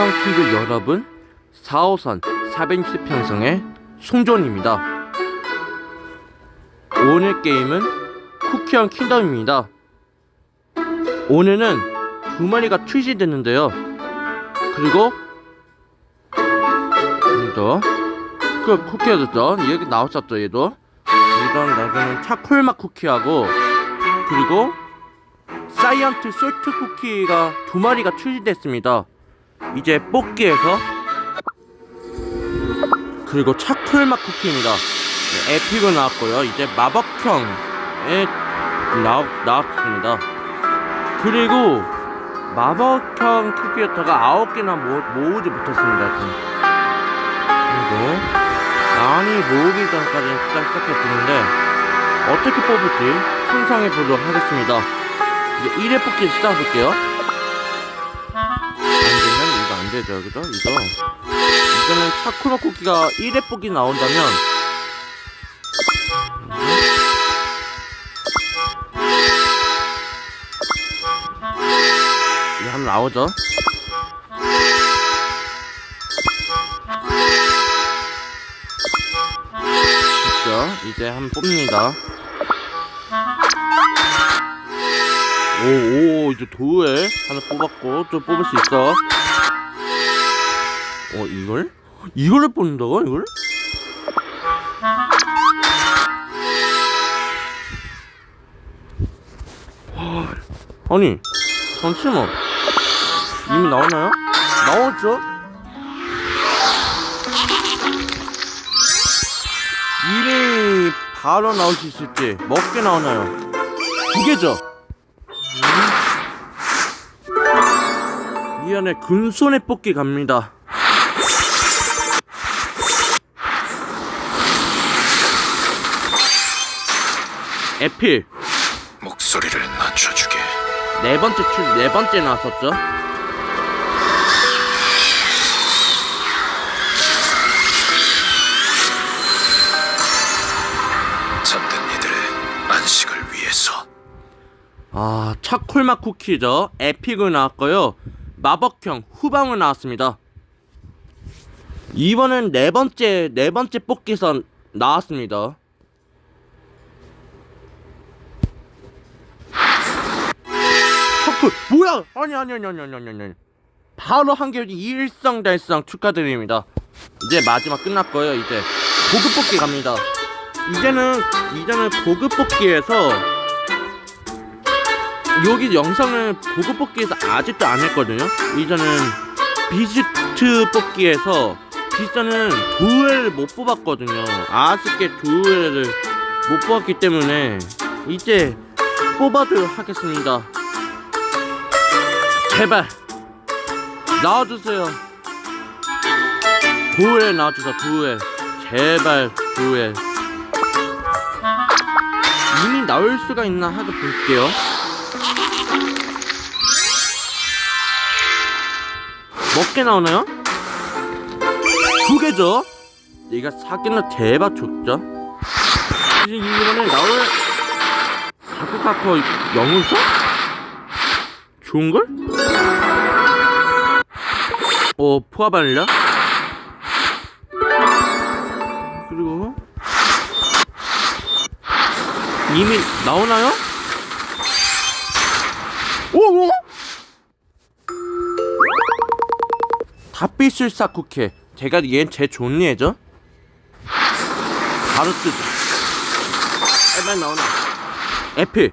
희망친구 여러분 4호선 460평성의 송존입니다. 오늘 게임은 쿠키형 킹덤입니다. 오늘은 두 마리가 출시됐는데요. 그리고 또, 그 쿠키였죠 얘기 나왔었죠 얘도. 이런 나중에 차콜맛 쿠키하고 그리고 사이언트 솔트 쿠키가 두 마리가 출시됐습니다. 이제 뽑기에서 그리고 차콜맛 쿠키입니다. 네, 에픽은 나왔고요. 이제 마법형에 나, 나왔습니다. 그리고 마법형 쿠키였다가 아홉 개나 모, 모으지 못했습니다. 그리고 많이 모으기 전까지 시작 시작했는데 어떻게 뽑을지 순상해 보도록 하겠습니다. 이제 1회 뽑기 시작해볼게요. 안 되면 이거 안 되죠, 그죠? 이거. 이거는 차쿠로 쿠키가 1회 뽑기 나온다면 이거 한번 나오죠? 됐죠? 이제 한번 뽑니다. 오, 오, 이제 도에 하나 뽑았고, 또 뽑을 수 있어. 어, 이걸? 이거를 뽑는다고, 이걸? 와, 아니, 잠시만. 이미 나오나요? 나왔죠? 이미 바로 나올 수 있을지, 몇개 나오나요? 두 개죠? 미안해 근손에 뽑기 갑니다 에필. 목소리를 낮춰주게. 네 번째 출, 네 번째 나왔었죠? 잠든 이들의 안식을 위해서. 아 차콜맛 쿠키죠. 에픽을 나왔고요. 마법형 후방을 나왔습니다. 이번엔 네 번째 네 번째 뽑기선 나왔습니다 차콜 뭐야 아니 아니 아니 아니 아니 아니 바로 한결이 일성달성 축하드립니다 이제 마지막 끝났고요 이제 고급 뽑기 갑니다 이제는 이제는 고급 뽑기에서 여기 영상을 보고 뽑기에서 아직도 안 했거든요. 이전은 비스트 뽑기에서 비스트는 두회를 못 뽑았거든요. 아쉽게 두회를 못 뽑았기 때문에 이제 뽑아도록 하겠습니다. 제발 나와주세요. 두회 나와주세요. 두회 제발 두회 이미 나올 수가 있나 하고 볼게요. 몇개 나오나요? 두 개죠? 얘가 사개나 대박 좋죠? 이번에 나올 사쿠카코 영웅서? 좋은걸? 어, 포화 바닐라? 그리고 이미 나오나요? 오! 오! 핫비술사 쿠키 제가 얘는 제 좋은 얘죠 바로 뜨죠 에만 나오나 에필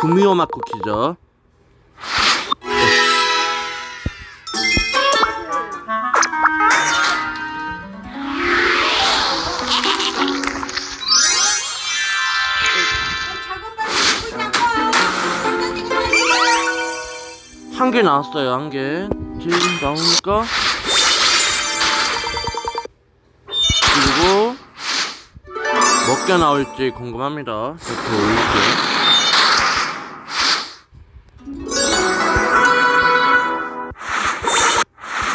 구미호 맛 쿠키죠. 한 개 나왔어요 한 개. 지금 나오니까. 그리고 몇 개 나올지 궁금합니다. 이렇게 올릴게요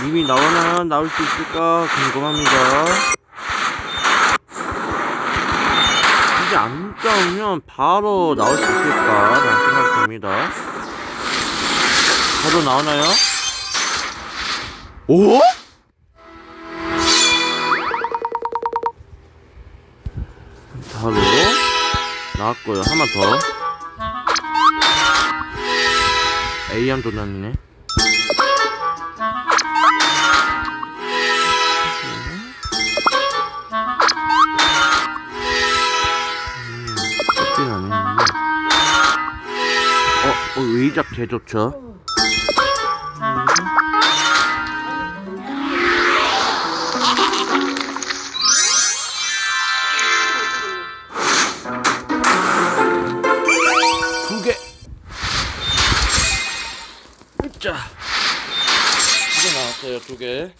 이미 나오나 나올 수 있을까 궁금합니다 이제 안 나오면 바로 나올 수 있을까 라는 생각이 듭니다 바로 나오나요? 오? 바로 나왔고요. 한번 더. A암 도난이네. 어, 어, 의잡 개 좋죠? 두 개. 자, 두개 나왔어요. 두 개.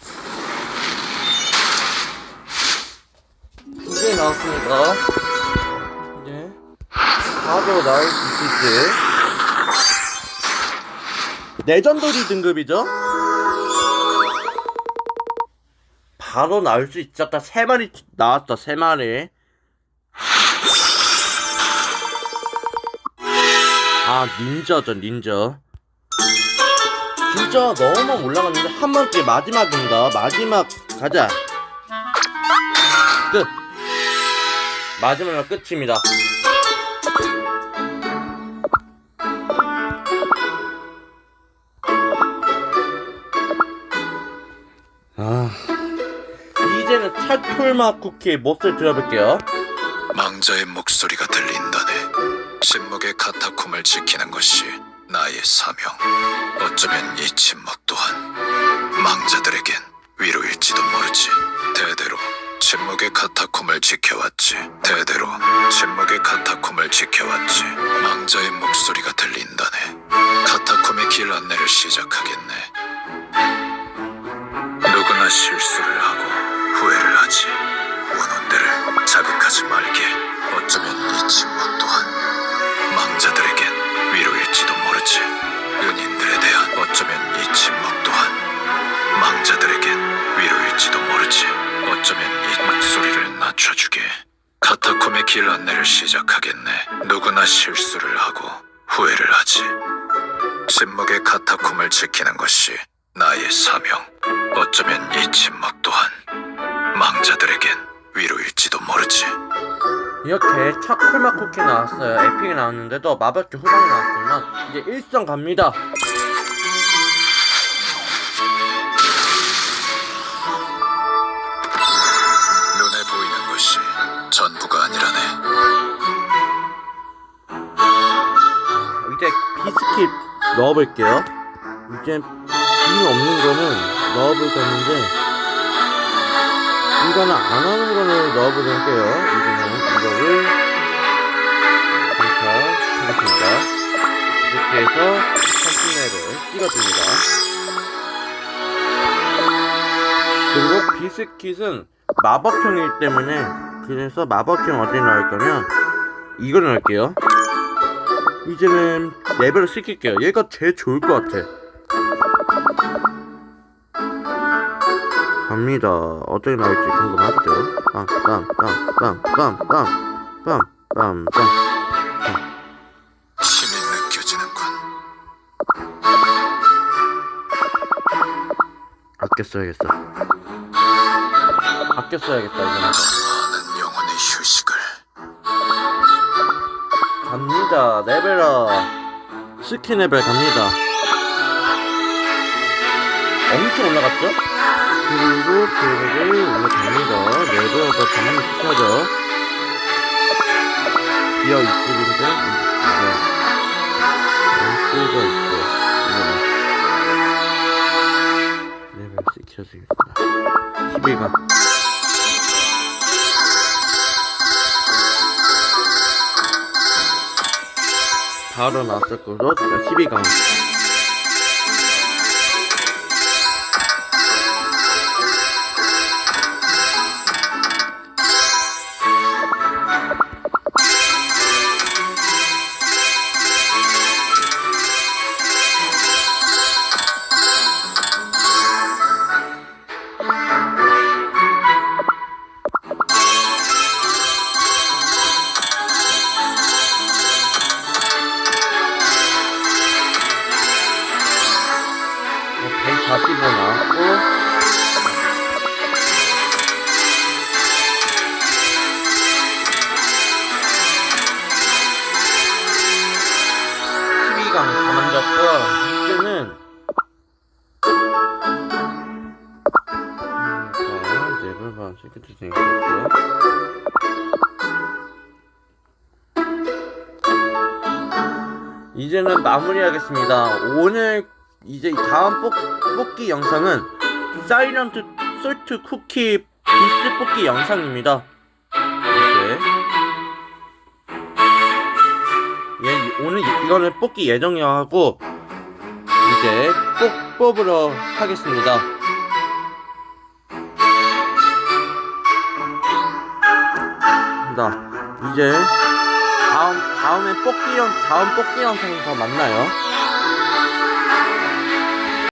두 개 나왔습니다. 이제 바로 나올 수 있을지. 레전더리 등급이죠? 바로 나올 수 있었다. 세 마리 나왔다. 세 마리. 아 닌자죠 닌자 진짜 너무 올라갔는데 한 번째 마지막입니다 마지막 가자 끝 마지막은 끝입니다 아 이제는 찰풀맛 쿠키의 몹을 들어볼게요 망자의 목소리가 들린다네. 침묵의 카타콤을 지키는 것이 나의 사명. 어쩌면 이 침묵 또한 망자들에겐 위로일지도 모르지. 대대로 침묵의 카타콤을 지켜왔지. 대대로 침묵의 카타콤을 지켜왔지. 망자의 목소리가 들린다네. 카타콤의 길 안내를 시작하겠네. 누구나 실수를 하고 후회를 하지. 원혼들을 자극하지 말게. 어쩌면 이 침묵 또한 망자들에겐 위로일지도 모르지. 은인들에 대한 어쩌면 이 침묵 또한 망자들에겐 위로일지도 모르지. 어쩌면 이 목소리를 낮춰주게. 카타콤의 길 안내를 시작하겠네. 누구나 실수를 하고 후회를 하지. 침묵의 카타콤을 지키는 것이 나의 사명. 어쩌면 이 침묵 또한 망자들에겐 위로일지도 모르지. 이렇게 차콜맛 쿠키 나왔어요. 에픽이 나왔는데도 마법기 후반이 나왔지만 이제 일성 갑니다. 눈에 보이는 것이 전부가 아니라네. 이제 비스킷 넣어볼게요. 이제 비 없는 거는 넣어볼 건데 이거는 안 하는 거는 넣어볼게요. 이거는 이거를 이렇게 하겠습니다. 이렇게 해서 컴퓨터를 찍어줍니다. 그리고 비스킷은 마법형이기 때문에 그래서 마법형 어디 넣을 거면 이걸 넣을게요. 이제는 레벨을 시킬게요. 얘가 제일 좋을 것 같아. 갑니다. 어떻게 나올지 궁금하죠? 빰, 빰, 빰, 빰, 빰, 빰, 빰, 빰, 빰. 힘이 느껴지는군. 아껴 써야겠어. 아껴 써야겠다, 이거는. 많은 영혼의 휴식을 갑니다. 레벨업. 스킨 레벨 갑니다. 엄청 올라갔죠? 그리고 계획을 올려갑니다. 레버가 당연히 숙하죠 기어 있으니까 이제 안 쓰고 있고 이거는 레벨 시켜주겠습니다. 12번. 바로 나왔었고요. 12강 자 랩을 봐 시크트 생겼고요 이제는 마무리하겠습니다. 오늘 이제 다음 뽑, 뽑기 영상은 사이런트 솔트 쿠키 비스 뽑기 영상입니다. 이렇게 예, 오늘 이거를 뽑기 예정이하고 이제 뽑 뽑으러 하겠습니다. 자, 이제 다음 다음에 뽑기 영 다음 뽑기 영상에서 만나요.